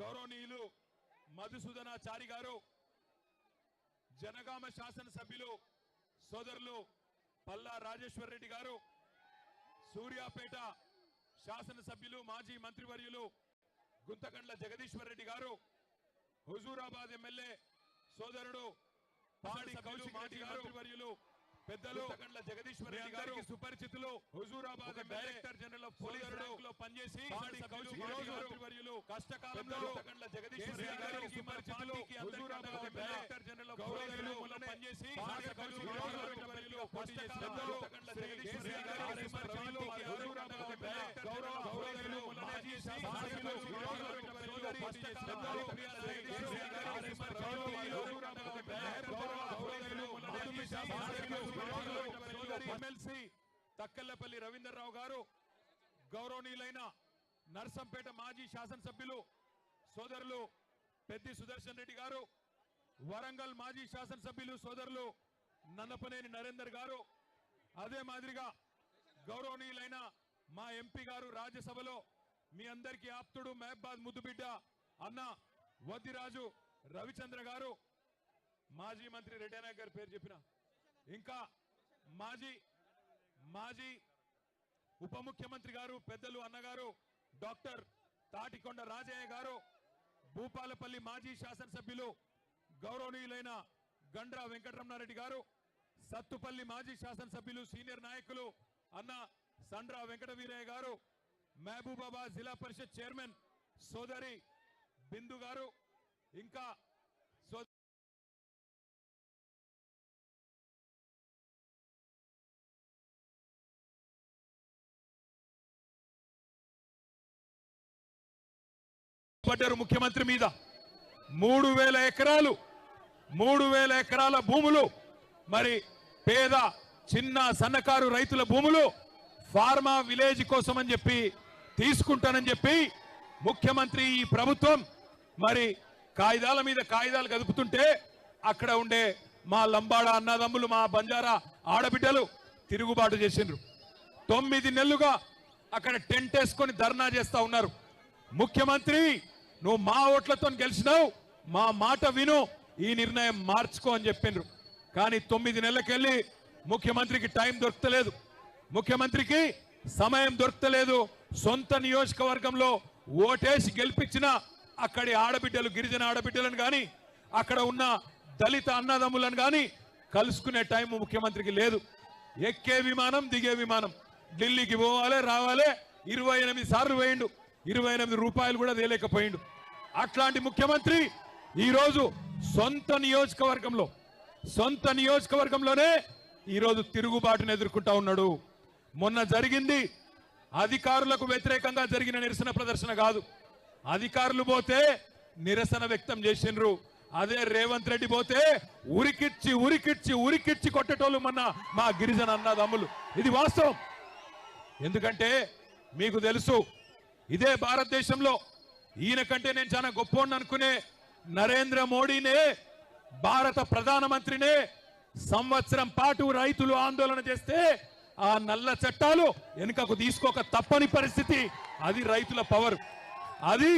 గౌరవనీయులు మధుసూదనాచారి గారు జనగామ శాసనసభ్యులు సోదరులు పల్లా రాజేశ్వర్ రెడ్డి గారు సూర్యాపేట శాసనసభ్యులు మాజీ మంత్రివర్యులు గుంతకండ్ల జగదీశ్వర్ రెడ్డి గారు హుజూరాబాద్ ఎమ్మెల్యే సోదరుడు పాడి కౌశిక్ రెడ్డి గారు. మంత్రివర్యులు పెద్దలు జగదీశ్వర్ రెడ్డి గారు సుపరిచితులు హుజూరాబాద్ డైరెక్టర్ జనరల్ ఆఫ్ పోలీస్లో పనిచేసి కష్టకాలంలో గుంతకండ్ల జగదీశ్వర్ రెడ్డి గారు సుపరిచితులు Huzurabad director general of police ర్యాంక్లో పనిచేసి జగదీశ్వర్ రెడ్డి గారు సుపరిచితులు హుజూరాబాద్ డైరెక్టర్ గౌరవ గౌరవులు మాజీ శాసనసభ్యులు అక్కల్లపల్లి రవీందర్రావు గారు గౌరవనీయులైన నర్సంపేట మాజీ శాసనసభ్యులు సోదరులు పెద్ది సుదర్శన్ రెడ్డి గారు వరంగల్ మాజీ శాసనసభ్యులు సోదరులు నన్నపనేని నరేందర్ గారు అదే మాదిరిగా గౌరవనీయులైన మా ఎంపీ గారు రాజ్యసభలో మీ అందరికీ ఆప్తుడు మహబాద్ ముద్దుబిడ్డ అన్న వద్దిరాజు రవిచంద్ర గారు. మాజీ మంత్రి రెడ్డి గారి పేరు చెప్పిన. ఇంకా మాజీ మాజీ ఉప ముఖ్యమంత్రి గారు పెద్దలు అన్నగారు డాక్టర్ తాటికొండ రాజయ్య గారు భూపాలపల్లి మాజీ శాసనసభ్యులు గౌరవనీయులైన గండ్రా వెంకటరమణారెడ్డి గారు సత్తుపల్లి మాజీ శాసనసభ్యులు సీనియర్ నాయకులు అన్న సండ్రా వెంకట వీరయ్య గారు మహబూబాబాద్ జిల్లా పరిషత్ చైర్మన్ సోదరి బిందు గారు ఇంకా పడ్డారు ముఖ్యమంత్రి మీద. మూడు వేల ఎకరాలు మూడు వేల ఎకరాల భూములు మరి పేద చిన్న సన్నకారు రైతుల భూములు ఫార్మా విలేజ్ కోసం అని చెప్పి తీసుకుంటానని చెప్పి ముఖ్యమంత్రి ఈ ప్రభుత్వం మరి కాగితాల మీద కాగిదాలు కదుపుతుంటే అక్కడ ఉండే మా లంబాడ అన్నదమ్ములు మా బంజారా ఆడబిడ్డలు తిరుగుబాటు చేసిండ్రు. తొమ్మిది నెలలుగా అక్కడ టెంట్ వేసుకొని ధర్నా చేస్తా ఉన్నారు. ముఖ్యమంత్రి నువ్వు మా ఓట్లతో గెలిచినావు మా మాట విను ఈ నిర్ణయం మార్చుకో అని చెప్పిండ్రు. కానీ తొమ్మిది నెలలకెళ్ళి ముఖ్యమంత్రికి టైం దొరకలేదు ముఖ్యమంత్రికి సమయం దొరకలేదు సొంత నియోజకవర్గంలో ఓటేసి గెలిపించిన అక్కడి ఆడబిడ్డలు గిరిజన ఆడబిడ్డలను కానీ అక్కడ ఉన్న దళిత అన్నదమ్ములను కానీ కలుసుకునే టైం ముఖ్యమంత్రికి లేదు. ఎక్కే విమానం దిగే విమానం. ఢిల్లీకి పోవాలి రావాలి ఇరవై ఎనిమిది సార్లు వేయండు ఇరవై ఎనిమిది రూపాయలు కూడా తేలేకపోయిండు. అట్లాంటి ముఖ్యమంత్రి ఈరోజు సొంత నియోజకవర్గంలో సొంత నియోజకవర్గంలోనే ఈరోజు తిరుగుబాటును ఎదుర్కొంటా ఉన్నాడు. మొన్న జరిగింది అధికారులకు వ్యతిరేకంగా జరిగిన నిరసన ప్రదర్శన కాదు. అధికారులు పోతే నిరసన వ్యక్తం చేసిండ్రు. అదే రేవంత్ రెడ్డి పోతే ఉరికిచ్చి ఉరికిచ్చి ఉరికిచ్చి కొట్టేటోళ్ళు మొన్న మా గిరిజన అన్నదమ్ములు. ఇది వాస్తవం. ఎందుకంటే మీకు తెలుసు ఇదే భారతదేశంలో ఈయన కంటే నేను చాలా గొప్ప అనుకునే నరేంద్ర మోడీనే భారత ప్రధానమంత్రినే సంవత్సరం పాటు రైతులు ఆందోళన చేస్తే ఆ నల్ల చట్టాలు వెనుకకు తీసుకోక తప్పని పరిస్థితి. అది రైతుల పవర్. అది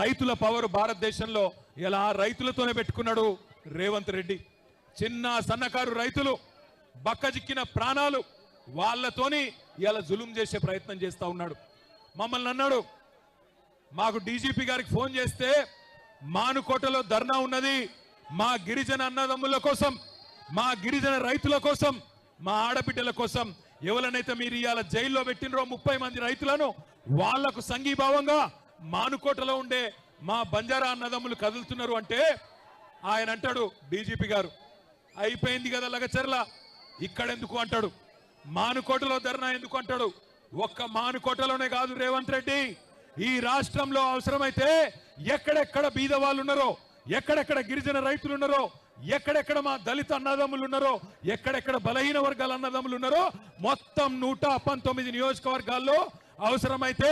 రైతుల పవర్ భారతదేశంలో. ఇలా రైతులతోనే పెట్టుకున్నాడు రేవంత్ రెడ్డి. చిన్న సన్నకారు రైతులు బక్కజిక్కిన ప్రాణాలు వాళ్ళతోని ఇలా జులుం చేసే ప్రయత్నం చేస్తా ఉన్నాడు. మమ్మల్ని అన్నాడు. మాకు డీజీపీ గారికి ఫోన్ చేస్తే మానుకోటలో ధర్నా ఉన్నది. మా గిరిజన అన్నదమ్ముల కోసం మా గిరిజన రైతుల కోసం మా ఆడబిడ్డల కోసం ఎవరనైతే మీరు ఇవాళ జైల్లో పెట్టినరో ముప్పై మంది రైతులను వాళ్ళకు సంఘీభావంగా మానుకోటలో ఉండే మా బంజారా అన్నదమ్ములు కదులుతున్నారు అంటే ఆయన అంటాడు డీజీపీ గారు అయిపోయింది కదా లగచర్ల ఇక్కడెందుకు అంటాడు. మానుకోటలో ధర్నా ఎందుకు అంటాడు? ఒక్క మానుకోటలోనే కాదు రేవంత్ రెడ్డి. ఈ రాష్ట్రంలో అవసరమైతే ఎక్కడెక్కడ బీద వాళ్ళు ఉన్నారో ఎక్కడెక్కడ గిరిజన రైతులు ఉన్నారో ఎక్కడెక్కడ మా దళిత అన్నదమ్ములు ఉన్నారో ఎక్కడెక్కడ బలహీన వర్గాల అన్నదమ్ములు ఉన్నారో మొత్తం నూట పంతొమ్మిది నియోజకవర్గాల్లో అవసరమైతే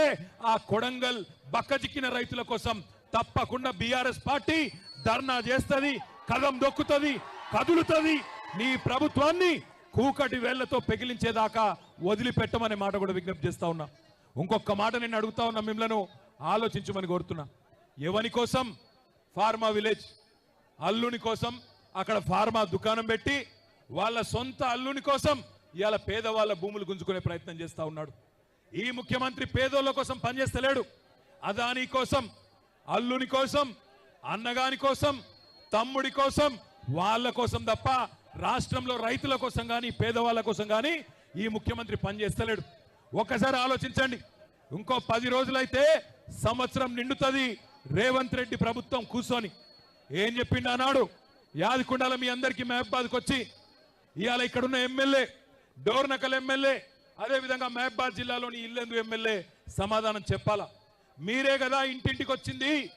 ఆ కొడంగల్ బక్కజిక్కిన రైతుల కోసం తప్పకుండా బీఆర్ఎస్ పార్టీ ధర్నా చేస్తుంది కదం దొక్కుతుంది కదులుతుంది. నీ ప్రభుత్వాన్ని కూకటి వేళ్ళతో పెగిలించేదాకా వదిలిపెట్టమనే మాట కూడా విజ్ఞప్తి చేస్తా ఉన్నా. ఇంకొక మాట నేను అడుగుతా ఉన్నా మిమ్మల్ని ఆలోచించమని కోరుతున్నా. ఎవని కోసం? Pharma village. అల్లుని కోసం అక్కడ ఫార్మా దుకాణం పెట్టి వాళ్ళ సొంత అల్లుని కోసం ఇవాళ పేదవాళ్ళ భూములు గుంజుకునే ప్రయత్నం చేస్తా ఉన్నాడు. ఈ ముఖ్యమంత్రి పేదోళ్ళ కోసం పనిచేస్తలేడు. అదాని కోసం అల్లుని కోసం అన్నగాని కోసం తమ్ముడి కోసం వాళ్ళ కోసం తప్ప రాష్ట్రంలో రైతుల కోసం కానీ పేదవాళ్ళ కోసం కానీ ఈ ముఖ్యమంత్రి పనిచేస్తలేడు ఒక్కసారి ఆలోచించండి. ఇంకో పది రోజులైతే సంవత్సరం నిండుతుంది. రేవంత్ రెడ్డి ప్రభుత్వం కూర్చొని ఏం చెప్పిండు అన్నాడు యాదకుండాల మీ అందరికీ మహబాద్కి వచ్చి ఇవాళ ఇక్కడున్న ఎమ్మెల్యే డోర్నకల్ ఎమ్మెల్యే అదేవిధంగా మహబాద్ జిల్లాలోని ఇల్లెందు ఎమ్మెల్యే సమాధానం చెప్పాలా? మీరే కదా ఇంటింటికి వచ్చింది.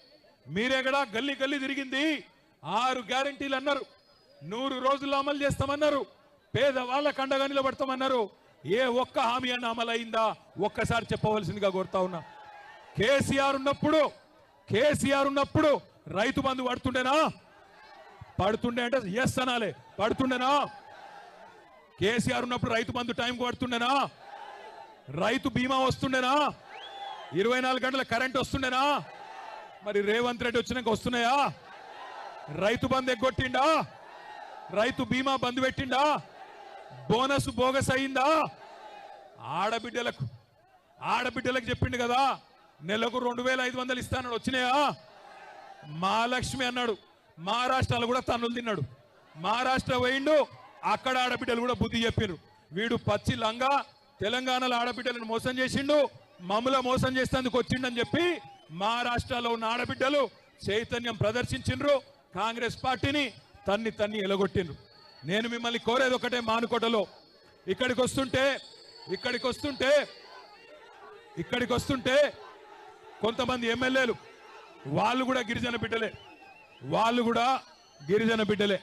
మీరే కదా గల్లీ గల్లీ తిరిగింది. ఆరు గ్యారంటీలు అన్నారు. నూరు రోజుల్లో అమలు చేస్తామన్నారు. పేదవాళ్ళ కండగా నిలబడతామన్నారు. ఏ ఒక్క హామీ అన్న అమలైందా? ఒక్కసారి చెప్పవలసిందిగా కోరుతా ఉన్నా. కేసీఆర్ ఉన్నప్పుడు కేసీఆర్ ఉన్నప్పుడు రైతు బంధు పడుతుండేనా? పడుతుండే అంటే ఎస్ అనాలే. పడుతుండేనా? కేసీఆర్ ఉన్నప్పుడు రైతు బంధు టైంకి పడుతుండేనా? రైతు బీమా వస్తుండేనా? ఇరవై నాలుగు గంటల కరెంట్ వస్తుండేనా? మరి రేవంత్ రెడ్డి వచ్చినాక వస్తున్నాయా? రైతు బంధు ఎగ్గొట్టిండా? రైతు బీమా బంద్ పెట్టిండా? బోనస్ బోగస్ అయిందా? ఆడబిడ్డలకు ఆడబిడ్డలకు చెప్పిండు కదా నెలకు రెండు వేల ఐదు వందలు ఇస్తానడు వచ్చినాయా? మహాలక్ష్మి అన్నాడు మహారాష్ట్రలో కూడా తన్నులు తిన్నాడు. మహారాష్ట్ర పోయిండు అక్కడ ఆడబిడ్డలు కూడా బుద్ధి చెప్పిర్రు. వీడు పచ్చి లంగా తెలంగాణలో ఆడబిడ్డలను మోసం చేసిండు మమ్మల మోసం చేసేందుకు వచ్చిండని చెప్పి మహారాష్ట్రలో ఉన్న ఆడబిడ్డలు చైతన్యం ప్రదర్శించిండ్రు కాంగ్రెస్ పార్టీని. తన్ని తన్ని ఎలగొట్టిండ్రు. నేను మిమ్మల్ని కోరేది ఒకటే మానుకోటలో. ఇక్కడికి వస్తుంటే ఇక్కడికి వస్తుంటే ఇక్కడికి వస్తుంటే కొంతమంది ఎమ్మెల్యేలు వాళ్ళు కూడా గిరిజన బిడ్డలే. వాళ్ళు కూడా గిరిజన బిడ్డలే.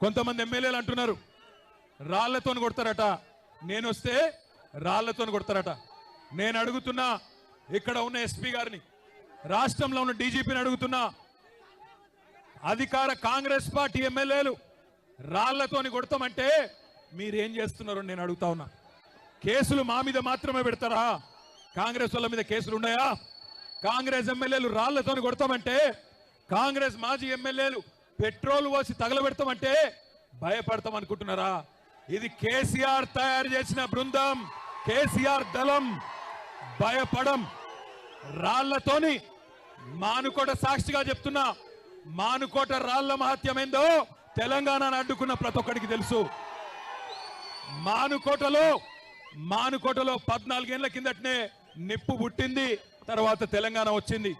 కొంతమంది ఎమ్మెల్యేలు అంటున్నారు రాళ్ళతో కొడతారట. నేను వస్తే రాళ్ళతో కొడతారట. నేను అడుగుతున్నా ఇక్కడ ఉన్న ఎస్పీ గారిని రాష్ట్రంలో ఉన్న డీజీపీని అడుగుతున్నా అధికార కాంగ్రెస్ పార్టీ ఎమ్మెల్యేలు రాళ్ళతోని కొడతామంటే మీరేం చేస్తున్నారు నేను అడుగుతా ఉన్నా. కేసులు మా మీద మాత్రమే పెడతారా? కాంగ్రెస్ వాళ్ళ మీద కేసులు ఉన్నాయా? కాంగ్రెస్ ఎమ్మెల్యేలు రాళ్ళతోని కొడతామంటే కాంగ్రెస్ మాజీ ఎమ్మెల్యేలు పెట్రోల్ పోసి తగలబెడతామంటే భయపడతాం అనుకుంటున్నారా? ఇది కేసీఆర్ తయారు చేసిన బృందం కేసీఆర్ దళం. భయపడం. రాళ్ళతోని మానుకోట సాక్షిగా చెప్తున్నా. మానుకోట రాళ్ళ మహత్యమేందో తెలంగాణను అడ్డుకున్న ప్రతి ఒక్కడికి తెలుసు. మానుకోటలో మానుకోటలో పద్నాలుగేళ్ళ కిందటనే నిప్పు పుట్టింది తర్వాత తెలంగాణ వచ్చింది.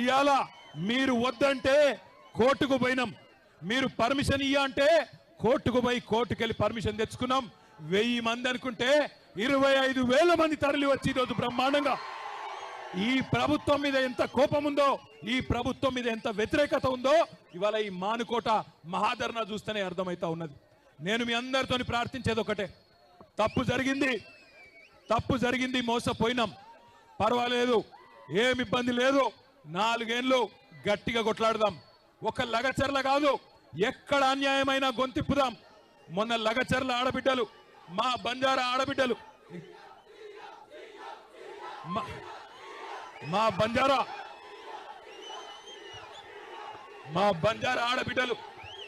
ఇవాళ మీరు వద్దంటే కోర్టుకు పోయినాం. మీరు పర్మిషన్ ఇయ్య అంటే కోర్టుకు పోయి కోర్టుకెళ్ళి పర్మిషన్ తెచ్చుకున్నాం. వెయ్యి మంది అనుకుంటే ఇరవై ఐదు వేల మంది తరలి వచ్చి ఈరోజు బ్రహ్మాండంగా. ఈ ప్రభుత్వం మీద ఎంత కోపం ఉందో ఈ ప్రభుత్వం మీద ఎంత వ్యతిరేకత ఉందో ఇవాళ ఈ మానుకోట మహాధరణ చూస్తేనే అర్థమవుతా ఉన్నది. నేను మీ అందరితోని ప్రార్థించేది ఒకటే. తప్పు జరిగింది తప్పు జరిగింది మోసపోయినాం. పర్వాలేదు ఏమి ఇబ్బంది లేదు. నాలుగేళ్ళు గట్టిగా కొట్లాడదాం. ఒక లగచర్ల కాదు ఎక్కడ అన్యాయమైనా గొంతిప్పుదాం. మొన్న లగచర్ల ఆడబిడ్డలు మా బంజారా ఆడబిడ్డలు. మా బంజారా మా బంజారా ఆడబిడ్డలు.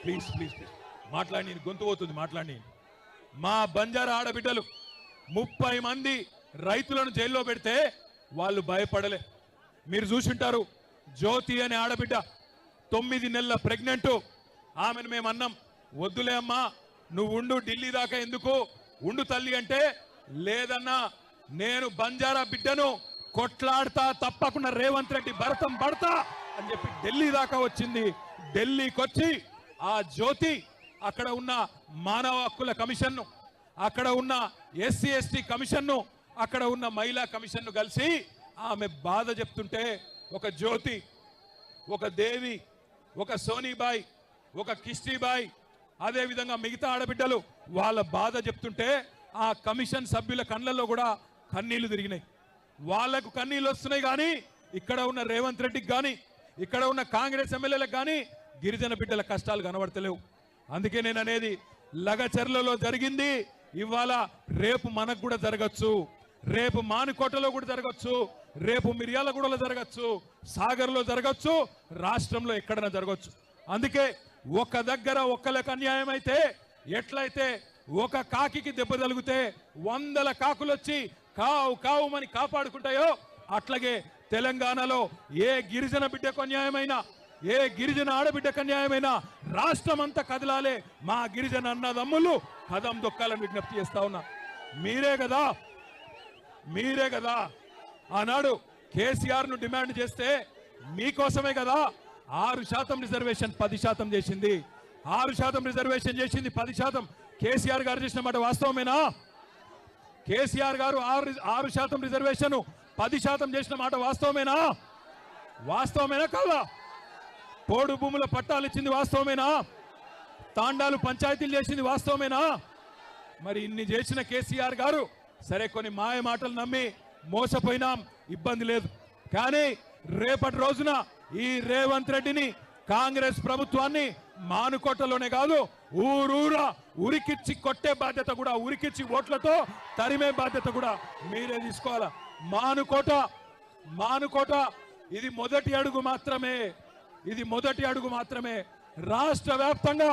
ప్లీజ్ ప్లీజ్ ప్లీజ్ మాట్లాడి గొంతు పోతుంది మాట్లాడి. మా బంజారా ఆడబిడ్డలు ముప్పై మంది రైతులను జైల్లో పెడితే వాళ్ళు భయపడలే. మీరు చూసింటారు జ్యోతి అనే ఆడబిడ్డ తొమ్మిది నెలల ప్రెగ్నెంట్. ఆమెను మేము అన్నాం. వద్దులే అమ్మా నువ్వు ఉండు ఢిల్లీ దాకా ఎందుకు? ఉండు తల్లి అంటే లేదన్నా నేను బంజారా బిడ్డను కొట్లాడతా తప్పకుండా రేవంత్ రెడ్డి భరతం పడతా. అని చెప్పి ఢిల్లీ దాకా వచ్చింది. ఢిల్లీకి వచ్చి ఆ జ్యోతి అక్కడ ఉన్న మానవ హక్కుల కమిషన్ను అక్కడ ఉన్న ఎస్సీ ఎస్టీ కమిషన్ను అక్కడ ఉన్న మహిళా కమిషన్ను కలిసి ఆమె బాధ చెప్తుంటే ఒక జ్యోతి ఒక దేవి ఒక సోనీబాయ్ ఒక కిష్టీబాయ్ అదేవిధంగా మిగతా ఆడబిడ్డలు వాళ్ళ బాధ చెప్తుంటే ఆ కమిషన్ సభ్యుల కళ్ళల్లో కూడా కన్నీళ్ళు తిరిగినాయి. వాళ్ళకు కన్నీళ్ళు వస్తున్నాయి కానీ ఇక్కడ ఉన్న రేవంత్ రెడ్డికి కానీ ఇక్కడ ఉన్న కాంగ్రెస్ ఎమ్మెల్యేలకు కానీ గిరిజన బిడ్డల కష్టాలు కనబడతలేవు. అందుకే నేను అనేది లగచర్లలో జరిగింది. ఇవాళ రేపు మనకు కూడా జరగచ్చు. రేపు మానుకోటలో కూడా జరగచ్చు. రేపు మిర్యాలగూడలో జరగచ్చు. సాగర్లో జరగచ్చు. రాష్ట్రంలో ఎక్కడైనా జరగచ్చు అందుకే ఒక దగ్గర ఒక్కలకు అన్యాయం అయితే ఎట్లయితే ఒక కాకికి దెబ్బ తలిగితే వందల కాకులు వచ్చి కావు కావు మని కాపాడుకుంటాయో అట్లాగే తెలంగాణలో ఏ గిరిజన బిడ్డకు అన్యాయమైనా ఏ గిరిజన ఆడబిడ్డకు అన్యాయమైనా రాష్ట్రం అంతా కదలాలే. మా గిరిజన అన్నదమ్ములు కదం దొక్కాలని విజ్ఞప్తి చేస్తా ఉన్నా. మీరే కదా మీరే కదా. ఆనాడు కేసీఆర్ను డిమాండ్ చేస్తే మీకోసమే కదా ఆరు శాతం రిజర్వేషన్ పది శాతం చేసింది. ఆరు శాతం రిజర్వేషన్ చేసింది పది శాతం కేసీఆర్ గారు చేసిన మాట వాస్తవమేనా? కేసీఆర్ గారు ఆరు ఆరు శాతం రిజర్వేషన్ పది శాతం చేసిన మాట వాస్తవమేనా? వాస్తవమేనా కాదా? పోడు భూముల పట్టాలు ఇచ్చింది వాస్తవమేనా? తాండాలు పంచాయతీలు చేసింది వాస్తవమేనా? మరి ఇన్ని చేసిన కేసీఆర్ గారు సరే కొన్ని మాయ మాటలు నమ్మి మోసపోయినాం ఇబ్బంది లేదు. కానీ రేపటి రోజున ఈ రేవంత్ రెడ్డిని కాంగ్రెస్ ప్రభుత్వాన్ని మానుకోటలోనే కాదు ఊరూరా ఉరికిచ్చి కొట్టే బాధ్యత కూడా ఉరికిచ్చి ఓట్లతో తరిమే బాధ్యత కూడా మీరే తీసుకోవాలా? మానుకోట మానుకోట. ఇది మొదటి అడుగు మాత్రమే ఇది మొదటి అడుగు మాత్రమే. రాష్ట్ర వ్యాప్తంగా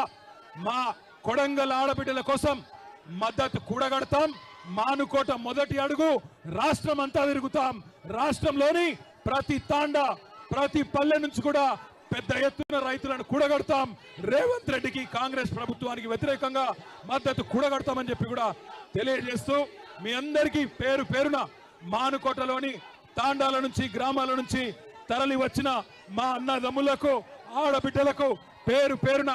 మా కొడంగల్ ఆడబిడ్డల కోసం మద్దతు కూడగడతాం మానుకోట మొదటి అడుగు. రాష్ట్రం అంతా తిరుగుతాం. రాష్ట్రంలోని ప్రతి తాండ ప్రతి పల్లె నుంచి కూడా పెద్ద ఎత్తున రైతులను కూడగడతాం. రేవంత్ రెడ్డికి కాంగ్రెస్ ప్రభుత్వానికి వ్యతిరేకంగా మద్దతు కూడగడతామని చెప్పి కూడా తెలియజేస్తూ మీ అందరికీ పేరు పేరున మానుకోటలోని తాండాల నుంచి గ్రామాల నుంచి తరలి వచ్చిన మా అన్నదమ్ములకు ఆడబిడ్డలకు పేరు పేరున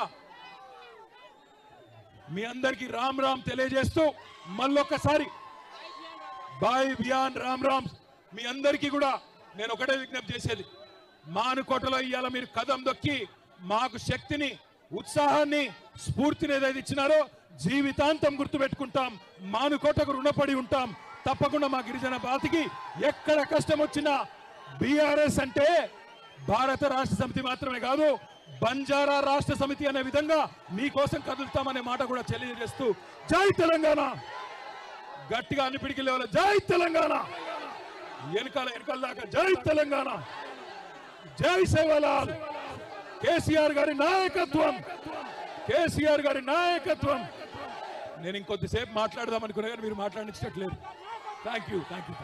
మీ అందరికీ రామ్ రామ్ తెలియజేస్తూ మళ్ళొక్కసారి బాయ్ బియాన్ రామ్ రామ్. మీ అందరికీ కూడా నేను ఒకటే విజ్ఞప్తి చేసేది. మానుకోటలో ఇవాళ మీరు కదం దొక్కి మాకు శక్తిని ఉత్సాహాన్ని స్ఫూర్తిని ఏదైతే ఇచ్చినారో జీవితాంతం గుర్తుపెట్టుకుంటాం. మానుకోటకు రుణపడి ఉంటాం. తప్పకుండా మా గిరిజన బాతికి ఎక్కడ కష్టం వచ్చినా బీఆర్ఎస్ అంటే భారత రాష్ట్ర సమితి మాత్రమే కాదు బంజారా రాష్ట్ర సమితి అనే విధంగా మీకోసం కదులుతామనే మాట కూడా తెలియజేస్తూ జై తెలంగాణ. గట్టిగా అన్ని పిడికి లేవాలి. జై తెలంగాణ. వెనకాల వెనకాల దాకా జై తెలంగాణ. జై సేవలాల్. కేసీఆర్ గారి నాయకత్వం. కేసీఆర్ గారి నాయకత్వం. నేను ఇంకొద్దిసేపు మాట్లాడదాం అనుకున్నా కానీ మీరు మాట్లాడించట్లేదు థ్యాంక్ యూ థ్యాంక్ యూ